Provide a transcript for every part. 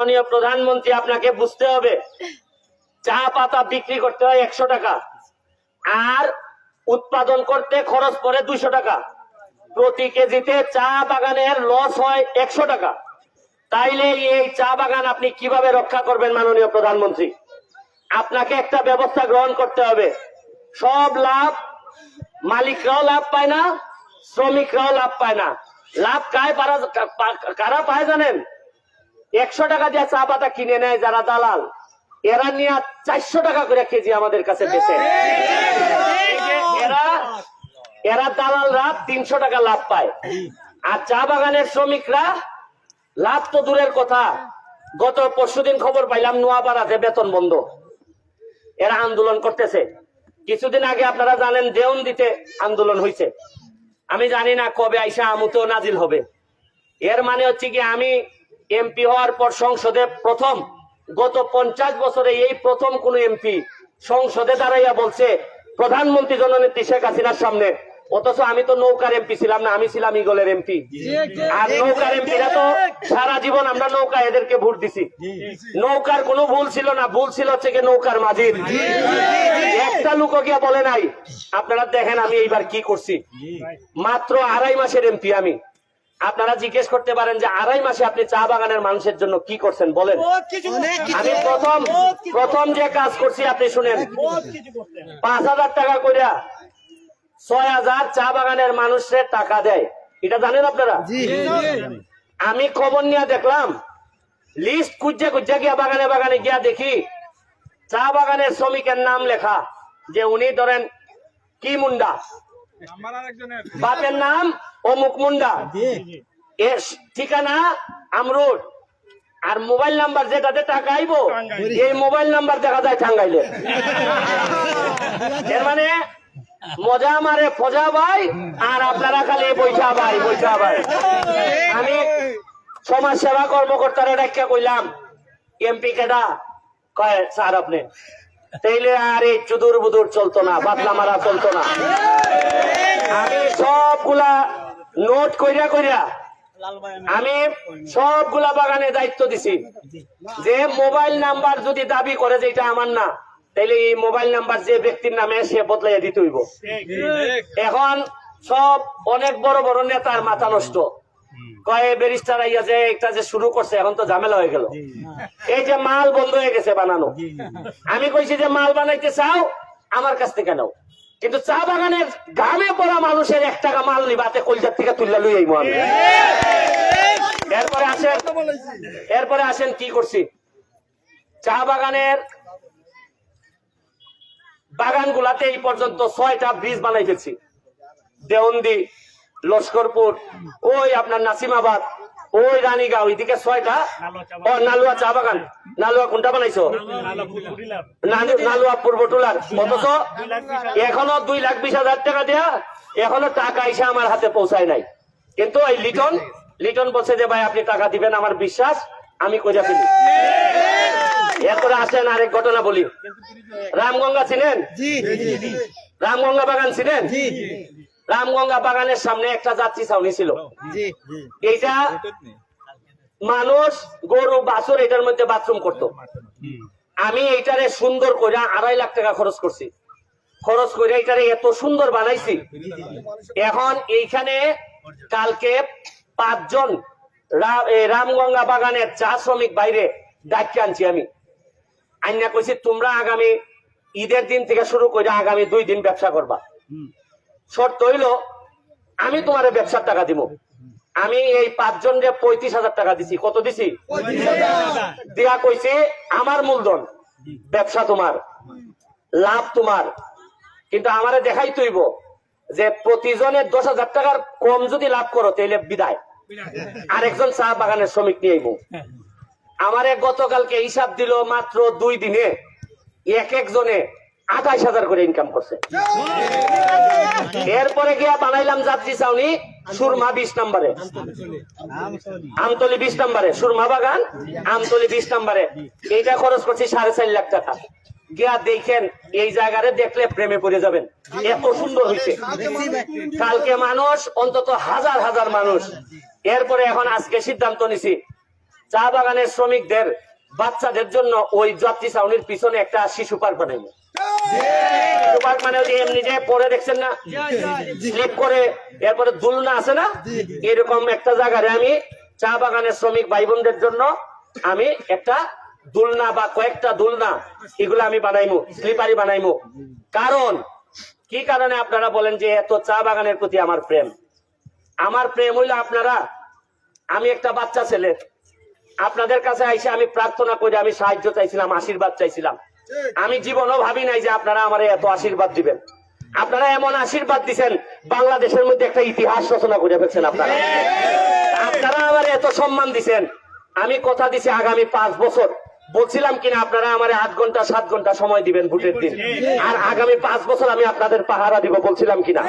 মাননীয় প্রধানমন্ত্রী, আপনাকে বুঝতে হবে, চা পাতা বিক্রি করতে হয় একশো টাকা, আর উৎপাদন করতে খরচ পড়ে দুইশো টাকা। প্রতি কেজিতে চা বাগানের লস হয় একশো টাকা। তাইলে এই চা বাগান আপনি কীভাবে রক্ষা করবেন মাননীয় প্রধানমন্ত্রী? আপনাকে একটা ব্যবস্থা গ্রহণ করতে হবে। সব লাভ মালিকরাও লাভ পায় না, শ্রমিকরাও লাভ পায় না। লাভ কায় পারা কারা পায় জানেন? একশো টাকা দিয়ে চা পাতা কিনে নেয় যারা দালাল। এরা নিয়ে চারশো টাকা করে কেজি আমাদের কাছে যে এরা এরা দালালরা তিনশো টাকা লাভ পায়। আর চা বাগানের শ্রমিকরা, লাভ তো দূরের কথা। গত পরশুদিন খবর পাইলাম নোয়াপাড়াতে বেতন বন্ধ। এরা আন্দোলন করতেছে। কিছুদিন আগে আপনারা জানেন দেউন দিতে আন্দোলন হয়েছে আমি জানি না কবে আইসা আমুতো নাজিল হবে। এর মানে হচ্ছে কি, আমি এমপি হওয়ার পর সংসদে প্রথম, গত পঞ্চাশ বছরে এই প্রথম কোন এমপি সংসদে দাঁড়াইয়া বলছে, প্রধানমন্ত্রী জননেত্রী শেখ হাসিনার সামনে। অথচ আমি তো নৌকার এমপি ছিলাম না, আমি ছিলাম ইগলের এমপি আর নৌকার এমপিরা তো সারা জীবন আমরা নৌকা এদেরকে ভোট দিছি। নৌকার কোনো ভুল ছিল না, ভুল ছিল হচ্ছে কি নৌকার মাঝির। একটা লোক গিয়া বলে নাই, আপনারা দেখেন আমি এইবার কি করছি। মাত্র আড়াই মাসের এমপি আমি। আপনারা জিজ্ঞেস করতে পারেন যে আড়াই মাসে আপনি চা বাগানের মানুষের জন্য কি করছেন? বলেন। আমি প্রথম প্রথম যে কাজ করছি আপনি শুনেন। পাঁচ হাজার টাকা কইরা ছয় হাজার চা বাগানের মানুষের টাকা দেয়। এটা জানেন আপনারা? আমি খবর নিয়ে দেখলাম লিস্ট খুঁজে খুঁজে গিয়া বাগানে বাগানে গিয়া দেখি চা বাগানের শ্রমিকের নাম লেখা যে উনি ধরেন কি মুন্ডা? বাপের নাম অমুক মুন্ডা। এর ঠিকানা আমরুদ আর মোবাইল নাম্বার যেটাতে টাকা আইবো এই মোবাইল নাম্বার দেখা যায় টাঙ্গাইলে। এর মানে মজা মারে ফজা ভাই আর আপনারা খালি বৈঠা ভাই বৈঠা ভাই। আমি সমাজ সেবা কর্মকর্তারা ডাক্কা কইলাম এমপি কেডা? কয় স্যার আপনি। তাইলে আর এই চুদুর বুদুর চলতো না বাতলা মারা চলতো না। আমি সবগুলা নোট কইরা কইরা আমি সবগুলা বাগানে দায়িত্ব দিছি। যে মোবাইল নাম্বার যদি দাবি করে যে এটা আমার না তাইলে এই মোবাইল নাম্বার যে ব্যক্তির নামে সে বদলাইয়া দিতে হইব। এখন সব অনেক বড় বড় নেতার মাথা নষ্ট। কয়ে ব্যারিস্টার আইয়া যে একটা যে শুরু করছে এখন তো ঝামেলা হয়ে গেল। এই যে মাল বন্ধ হয়ে গেছে বানানো। আমি কইছি যে মাল বানাইতে চাও আমার কাছ থেকে নাও। কিন্তু চা বাগানের গ্রামে পড়া মানুষের এক টাকা মাল নিবাতে কলজার থেকে তুললা লই আইবো আমি। এরপরে আসেন এরপরে আসেন কি করছি? চা বাগানের বাগান গুলাতে এই পর্যন্ত ছয়টা ব্রিজ বানাই ফেলছি। দেওন্দি লস্করপুর। ওই আপনার নাসিমাবাদ। ওই রানীগাঁও। এদিকে ছয়টা। ও নালুয়া চা বাগান। নালুয়া কোনটা বানাইছো? নালু- নালুয়া পূর্ব টুলার অথচ এখনও দুই লাখ বিশ হাজার টাকা দেয়া এখনও টাকা এসে আমার হাতে পৌঁছায় নাই। কিন্তু এই লিটন লিটন বলছে যে ভাই আপনি টাকা দিবেন আমার বিশ্বাস আমি কইরা ফেলি। এরপরে আসেন আরেক ঘটনা বলি। রামগঙ্গা চিনেন? রামগঙ্গা বাগান চিনেন? রামগঙ্গা বাগানের সামনে একটা যাত্রী ছাউনি ছিল। এইটা মানুষ গরু বাছুর এটার মধ্যে বাথরুম করত। আমি এইটারে সুন্দর করে আড়াই লাখ টাকা খরচ করছি। খরচ করে এইটারে এত সুন্দর বানাইছি। এখন এইখানে কালকে পাঁচজন রা- রামগঙ্গা বাগানের চা শ্রমিক বাইরে ডাকি আনছি আমি। আইনা কইছি তোমরা আগামী ঈদের দিন থেকে শুরু করে আগামী দুই দিন ব্যবসা করবা। শর্ত হইল আমি তোমার ব্যবসার টাকা দিব আমি এই পাঁচজন যে পঁয়ত্রিশ হাজার টাকা দিছি। কত দিছি? দিয়া কইছে আমার মূলধন ব্যবসা তোমার লাভ তোমার। কিন্তু আমারে দেখাই তৈব যে প্রতিজনে দশ হাজার টাকার কম যদি লাভ করো তাহলে বিদায়। আরেকজন চা বাগানের শ্রমিক নিয়ে আইবো। আমারে গতকালকে হিসাব দিল মাত্র দুই দিনে এক একজনে আঠাইশ হাজার করে ইনকাম করছে। এরপরে গিয়া বানাইলাম যাত্রী চাউনি, সুরমা বিশ নম্বরে। আমতলি বিশ নম্বরে, সুরমা বাগান, আমতলি বিশ নম্বরে। এইটা খরচ করছি সাড়ে চার লাখ টাকা। গিয়া দেখেন, এই জায়গারে দেখলে প্রেমে পড়ে যাবেন। এত সুন্দর হয়েছে কালকে মানুষ, অন্তত হাজার হাজার মানুষ। এরপরে এখন আজকে সিদ্ধান্ত নিছি, চা বাগানের শ্রমিকদের, বাচ্চাদের জন্য ওই যাত্রী চাউনির পিছনে একটা শিশু পার্ক বানাইবো। শিশু মানে ওই এমনি যে পরে দেখছেন না? স্লিপ করে এরপরে দুলনা আছে না? এরকম একটা জায়গায় আমি চা বাগানের শ্রমিক ভাই বোনদের জন্য আমি একটা দুলনা বা কয়েকটা দুলনা এগুলো আমি বানাইমু স্লিপারি বানাইমু। কারণ কি কারণে আপনারা বলেন যে এত চা বাগানের প্রতি আমার প্রেম? আমার প্রেম হইল আপনারা আমি একটা বাচ্চা ছেলে। আপনাদের কাছে আইসে আমি প্রার্থনা করে আমি সাহায্য চাইছিলাম আশীর্বাদ চাইছিলাম। আমি জীবনও ভাবি নাই যে আপনারা আমার এত আশীর্বাদ দিবেন। আপনারা এমন আশীর্বাদ দিছেন, বাংলাদেশের মধ্যে একটা ইতিহাস রচনা করে ফেলছেন আপনারা। আপনারা আমার এত সম্মান দিছেন। আমি কথা দিছি আগামী পাঁচ বছর। বলছিলাম কিনা, আপনারা আমার আট ঘণ্টা, সাত ঘণ্টা সময় দিবেন ভোটের দিন। আর আগামী পাঁচ বছর আমি আপনাদের পাহারা দিব, বলছিলাম কিনা?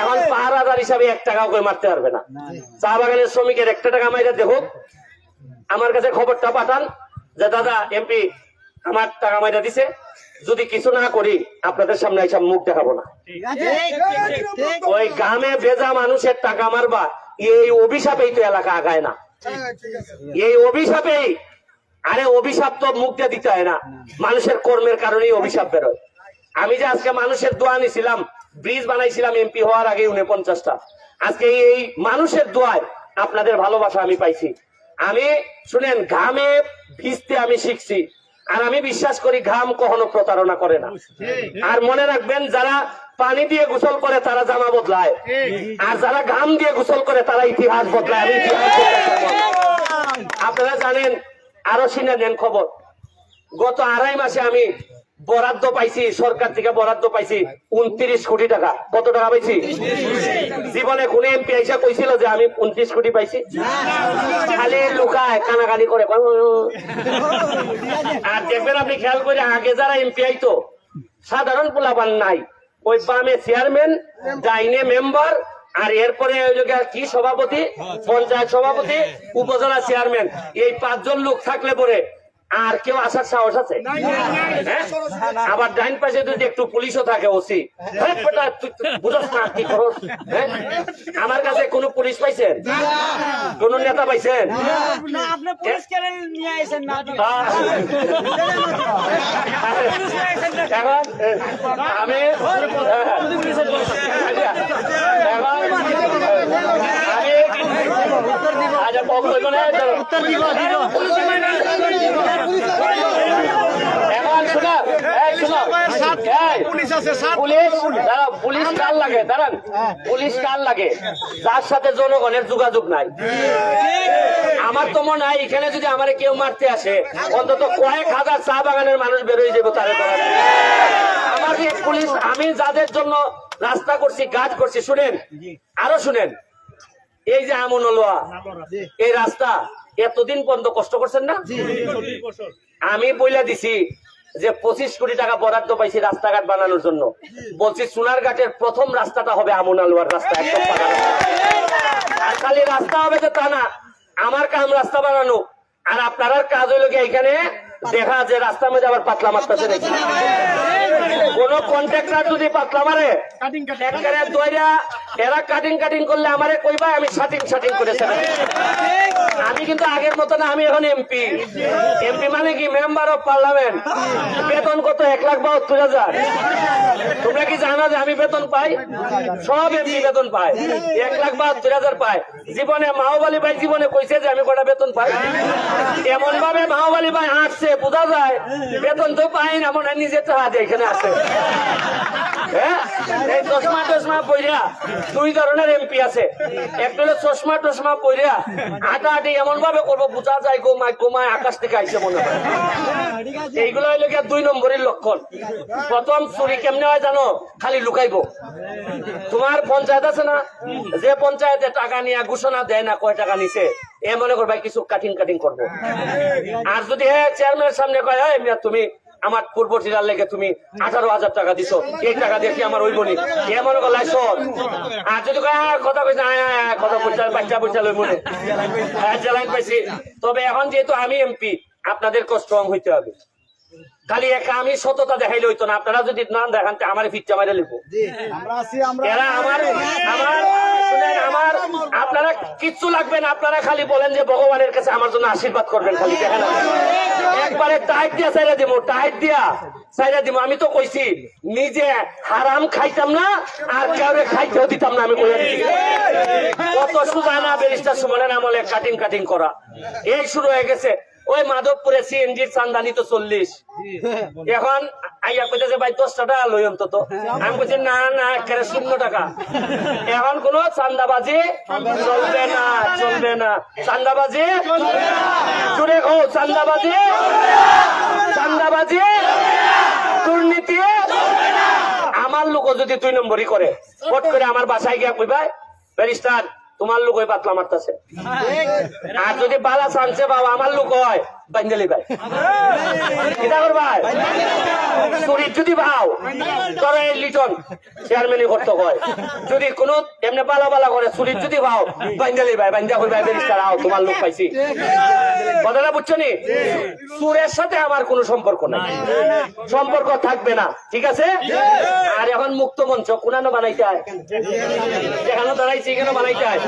এখন পাহারাদার হিসাবে এক টাকাও করে মারতে পারবে না। চা বাগানের শ্রমিকের একটা টাকা মাইরা দেখুক আমার কাছে খবরটা পাঠান যে, দাদা, এমপি আমার টাকা মাইরা দিছে। যদি কিছু না করি, আপনাদের সামনে এইসব মুখ দেখাবো না। ওই গ্রামে ভেজা মানুষের টাকা মারবা, এই অভিশাপেই তো এলাকা আগায় না। এই অভিশাপেই, আরে অভিশাপ তো মুখটা দিতে হয় না। মানুষের কর্মের কারণেই অভিশাপ বেরোয়। আমি যে আজকে মানুষের দোয়া নিছিলাম, ব্রিজ বানাইছিলাম এমপি হওয়ার আগে উনপঞ্চাশটা আজকে এই মানুষের দোয়ায় আপনাদের ভালোবাসা আমি পাইছি। আমি, শুনেন ঘামে ভিজতে আমি শিখছি। আর আমি বিশ্বাস করি ঘাম কখনো প্রতারণা করে না। আর মনে রাখবেন যারা পানি দিয়ে গোসল করে তারা জামা বদলায়। আর যারা ঘাম দিয়ে গোসল করে তারা ইতিহাস বদলায়। আমি ইতিহাস আপনারা জানেন আরও শিনে নেন খবর। গত আড়াই মাসে আমি বরাদ্দ পাইছি, সরকার থেকে বরাদ্দ পাইছি, উনত্রিশ কোটি টাকা। কত টাকা পাইছি? জীবনে কোন এমপি আইসা কইছিল যে আমি উনত্রিশ কোটি পাইছি? খালি লুকায়, কানাকানি করে আর দেখবেন আপনি খেয়াল করে, আগে যারা এমপি আইতো, সাধারণ পোলাপান নাই। ওই বামে চেয়ারম্যান, ডাইনে মেম্বার, আর এরপরে কি সভাপতি? পঞ্চায়েত সভাপতি, উপজেলা চেয়ারম্যান। এই পাঁচজন লোক থাকলে পরে আর কেউ আসার সাহস আছে? হ্যাঁ? আবার ডাইন পাশে যদি একটু পুলিশও থাকে ওসি। হ্যাঁ, তুই বুঝস না কি করস হ্যাঁ? আমার কাছে কোনো পুলিশ পাইছেন? কোন নেতা পাইছেন? আমি বক্তব্য উত্তর দিব এখন শোনা এই শোনো। এই, পুলিশ দাঁড়াও, পুলিশ কার লাগে? দাঁড়ান পুলিশ কার লাগে? যার সাথে জনগণের যোগাযোগ নাই। আমার তো মনে হয় এখানে যদি আমার কেউ মারতে আসে অন্তত কয়েক হাজার চা বাগানের মানুষ বেরোয় যাব তারা আমার পুলিশ আমি যাদের জন্য রাস্তা করছি গাছ করছি শুনেন আরও শুনেন এই যে আমন লোয়া এই রাস্তা এতদিন পর্যন্ত কষ্ট করছেন না? আমি বইলা দিছি যে পঁচিশ কোটি টাকা বরাদ্দ পাইছি রাস্তাঘাট বানানোর জন্য। বলছি সোনারঘাটের প্রথম রাস্তাটা হবে আমন আলুয়ার রাস্তা একদম আর খালি রাস্তা হবে তো তা না। আমার কাম রাস্তা বানানো। আর আপনার কাজ হইল কি এখানে দেখা যে রাস্তার মধ্যে আবার পাতলা মারতেছে নাকি? কোন কন্ট্রাক্টর যদি পাতলা মারে দইরা এরা কাটিং কাটিং করলে আমারে কইবা আমি শাটিং শাটিং করে ছেড়ে আমি কিন্তু আগের মতো না, আমি এখন এমপি এমপি মানে কি? মেম্বার অফ পার্লামেন্ট বেতন কত? এক লাখ বাহাত্তর হাজার। তোমরা কি জানো যে আমি বেতন পাই? সব এমপি বেতন পায়। এক লাখ বাহাত্তর হাজার পায়। জীবনে মাহবালি ভাই জীবনে কইছে যে আমি কটা বেতন পাই। এমন ভাবে মাহবালি ভাই হাঁটছে, বোঝা যায়, বেতন তো পাই না, মনে নিজে তো হাতে এখানে আছে। হ্যাঁ? এই চশমা টশমা পইরা দুই ধরনের এমপি আছে। একটা চশমা, টশমা পইরা হাঁটাহাঁটি এমন ভাবে করব, বোঝা যায় গোমায় গোমায় আকাশ থেকে আইসে মনে হয়। এইগুলো হইল দুই নম্বরের লক্ষণ। প্রথম, চুরি কেমনে হয় জানো? খালি লুকাইবো। তোমার পঞ্চায়েত আছে না? যে পঞ্চায়েতে টাকা নিয়ে ঘোষণা দেয় না, কয় টাকা নিছে, এ মনে করবে কিছু কাটিং কাটিং করব। আর যদি হ্যাঁ চেয়ারম্যানের সামনে কয়, "এই তুমি আমার পূর্ব লেগে তুমি আঠারো হাজার টাকা দিছো। এই টাকা দিয়ে কি আমার ওই বনি এ মনে করলাই আর যদি "হ্যাঁ, কথা কইছে কথা বুঝতে বাচ্চা বুঝতে লই মনে জ্বালাইন পাইছি। তবে এখন যেহেতু আমি এমপি আপনাদের স্ট্রং হইতে হবে। খালি একা আমি সততা দেখাইলে হইতো না। আপনারা যদি না দেখান আমার ফিচ্চা মারে লিখব এরা আমার আমার শুনেন, আমার আপনারা কিচ্ছু লাগবে না, আপনারা খালি বলেন যে ভগবানের কাছে আমার জন্য আশীর্বাদ করবেন খালি, দেখেন একবারে টাইট দিয়া চাইরা দিব টাইট দিয়া চাইরা দিব। আমি তো কইছি, নিজে হারাম খাইতাম না, আর কাউরে খাইতেও দিতাম না, আমি দিছি। কত সুজা না বেরিস্টার সুমনের আমলে কাটিং কাটিং করা। এই শুরু হয়ে গেছে। ওই মাধবপুরে সিএনজির চান্দানি তো চল্লিশ। এখন আইয়া কইতেছে, ভাই, দশ টাকা লই অন্তত। আমি বলছি, না না, একেবারে শূন্য টাকা। এখন কোন চান্দাবাজি চলবে না চলবে না। চান্দাবাজি জুড়ে খো চান্দাবাজি চান্দাবাজি দুর্নীতি আমার লোক যদি দুই নম্বরই করে, ফট করে আমার বাসায় গিয়া কইবাই ব্যারিস্টার তোমার লোক হয় পাতলা মারতেছে। আর যদি বালা সানছে বাবা আমার লোক হয়। বাঞ্জালি ভাই। কিতা করবাই চুরি যদি ভাও তোর লিটন চেয়ারম্যানই করতে হয় যদি কোনো এমনি বালা বালা করে চুরি যদি ভাও বাঞ্জালি ভাই বাঞ্জা কই ভাই ব্যারিস্টার, আও, তোমার লোক পাইছি। কথাটা বুঝছ নি? সুরের সাথে আমার কোনো সম্পর্ক নাই। সম্পর্ক থাকবে না, ঠিক আছে? আর এখন মুক্ত মঞ্চ, কোনানো বানাইতে হয়? যেখানে দাঁড়াইছি এখানে বানাইতে হয়?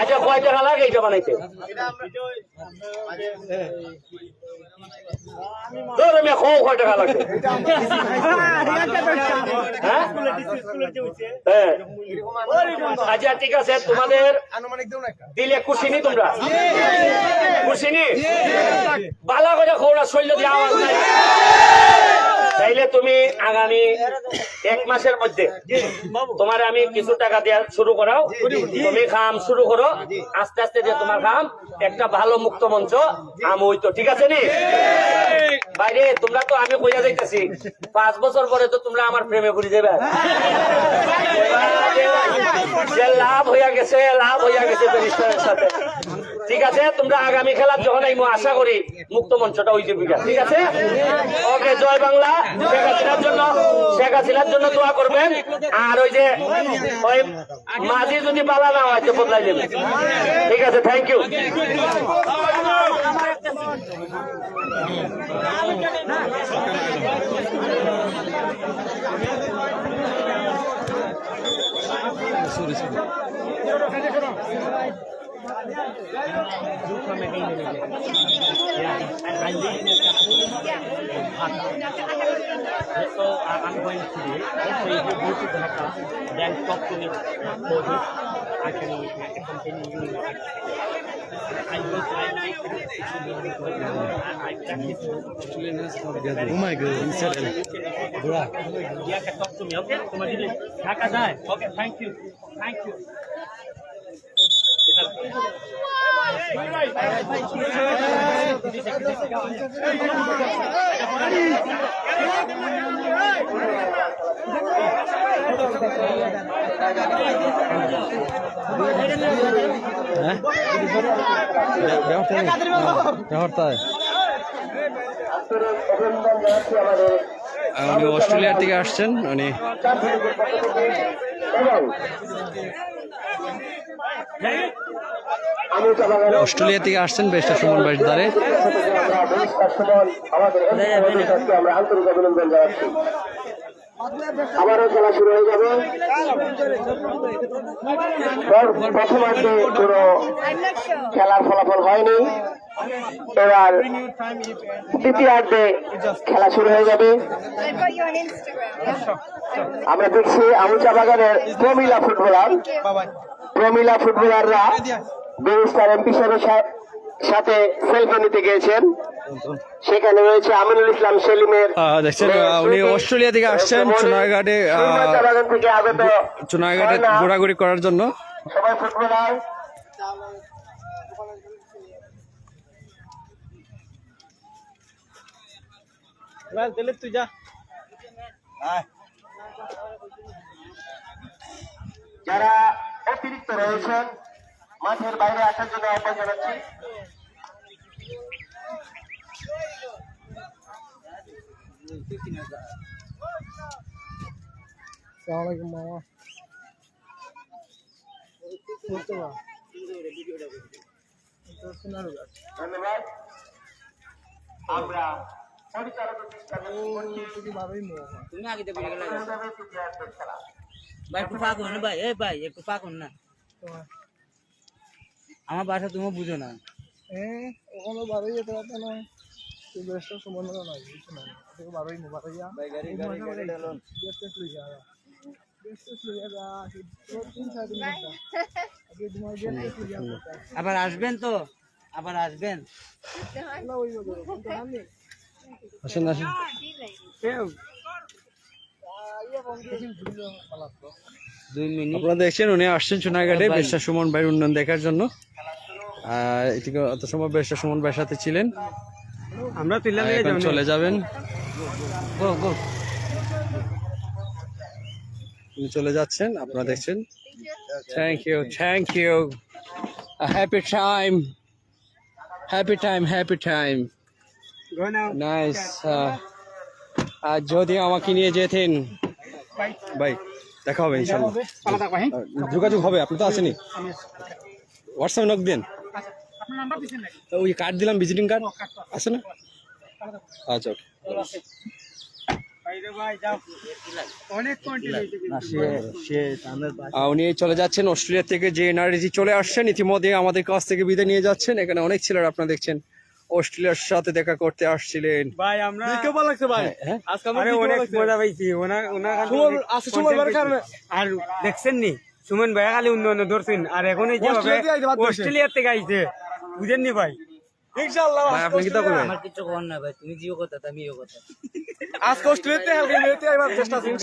আচ্ছা কয় টাকা লাগে এটা বানাইতে? তোর আমি টাকা হ্যাঁ? হ্যাঁ। আচ্ছা ঠিক আছে, তোমাদের দিলে খুশি তোমরা? নি বালা করে খোড়া শৈল দিয়ে আওয়াজ নাই। তাইলে তুমি আগামী এক মাসের মধ্যে তোমার আমি কিছু টাকা দেওয়া শুরু করাও। তুমি খাম শুরু করো। আস্তে আস্তে যে তোমার খাম একটা ভালো মুক্ত মঞ্চ আম হইতো ঠিক আছে নি? বাইরে তোমরা তো আমি কইয়া যাইতেছি পাঁচ বছর পরে তো তোমরা আমার প্রেমে পড়ে যাবে যে লাভ হইয়া গেছে লাভ হইয়া গেছে ব্যারিস্টারের সাথে। ঠিক আছে, তোমরা আগামী খেলার যখন আইমো আশা করি, মুক্ত মঞ্চটা ওই যাবি ঠিক আছে? ওকে, জয় বাংলা। শেখ হাসিনার জন্য, শেখ হাসিনার জন্য দোয়া করবেন। আর ওই যে, ওই মাঝি যদি পালা না হয়, তো বদলাই নেবেন ঠিক আছে thank you So I'm going today. Also, if you go to Dhaka, then talk to me for this. I can accompany you. I go to I. Oh my god, inside. Yeah, can talk to me. Okay. Dhaka Okay, thank you. Thank you. উনি Australia থেকে আসছেন উনি Australia থেকে আসছেন বেশটা সুমন বাইশ দ্বারে আমরা আন্তরিক আবারও খেলা শুরু হয়ে যাবে। প্রথমার্ধে কোনো খেলার ফলাফল হয়নি। এবার দ্বিতীয়ার্ধে খেলা শুরু হয়ে যাবে. আমরা দেখছি আমুচা বাগানের প্রমিলা ফুটবলার। প্রমিলা ফুটবলাররা বেরিস্টার এমপি সাহেবের সা- সাথে সেলফি নিতে গিয়েছেন। সেখানে রয়েছে আমিনুল ইসলাম সেলিমের দেখছেন উনি অস্ট্রেলিয়া থেকে আসছেন আগত সোনারঘাটে ঘোরাঘুরি করার জন্য। সবাই ফুটবলার। তাহলে তুই যা। যারা অতিরিক্ত রয়েছেন। মাঠের বাইরে আসার জন্য আহ্বান জানাচ্ছি সালামালাইকুম মামা। ধন্যবাদ। আমরা পরিচালক তুমি আগে গেলে ভাই একটু ফাঁক না ভাই এই ভাই একটু না। আমার বাসা তুমি বুঝো না। হ্যাঁ ওখানে বারোই যেতে পারতো না। তুই বেশটা সময় না না কিছু না। তোকে বারোই নো বারোই ভাই গাড়ি গাড়ি গাড়ি ডালন বেশটা তুই যা বেশটা তুই যা তোর তিন সাড়ে তিন ঘণ্টা আগে তোমার বেশটা তুই যা আবার আসবেন তো? আবার আসবেন? আসেন আসেন। আপনারা দেখছেন উনি আসছেন সোনারঘাটে বেশা সুমন ভাইয়ের উন্নয়ন দেখার জন্য। আর এদিকে অত সময় বেশা সুমন ভাইয়ের সাথে ছিলেন। আমরা চলে যাবেন। গো গো। উনি চলে যাচ্ছেন আপনারা দেখছেন। Thank you thank you happy time happy time happy time nice আর যদি আমাকে নিয়ে যেতেন। ভাই দেখা হবে ইনশাল্লাহ। আহ, যোগাযোগ হবে আপনি তো আসেনি হোয়াটসঅ্যাপ নক? দেন ওই কার্ড দিলাম ভিজিটিং কার্ড আছে। না? আচ্ছা ওকে উনি চলে যাচ্ছেন অস্ট্রেলিয়া থেকে যে এনআরজি চলে আসছেন ইতিমধ্যে আমাদের কাছ থেকে বিদায় নিয়ে যাচ্ছেন। এখানে অনেক ছেলেরা আপনারা দেখছেন। অস্ট্রেলিয়ার সাথে দেখা করতে আসছিলেন। ভাই আমরা লাগছে ভাই। হ্যাঁ আজকে আমরা অনেক মজা পাইছি। ওনা ওনা আজকে সময় বের কারণে আর দেখছেন নি? সুমন ভাই খালি উন্নয়ন ধরছেন। আর এখন এই যে অস্ট্রেলিয়া। অস্ট্রেলিয়ার থেকে আইছে। বুঝেননি ভাই? ইনশাআল্লাহ ভাই আপনি কি তা আমার কিছু কর না ভাই তুমি জিও কথা আমিও কথা। আজকে অস্ট্রেলিয়াতে হেলকে নিতে আইবার চেষ্টা আছে।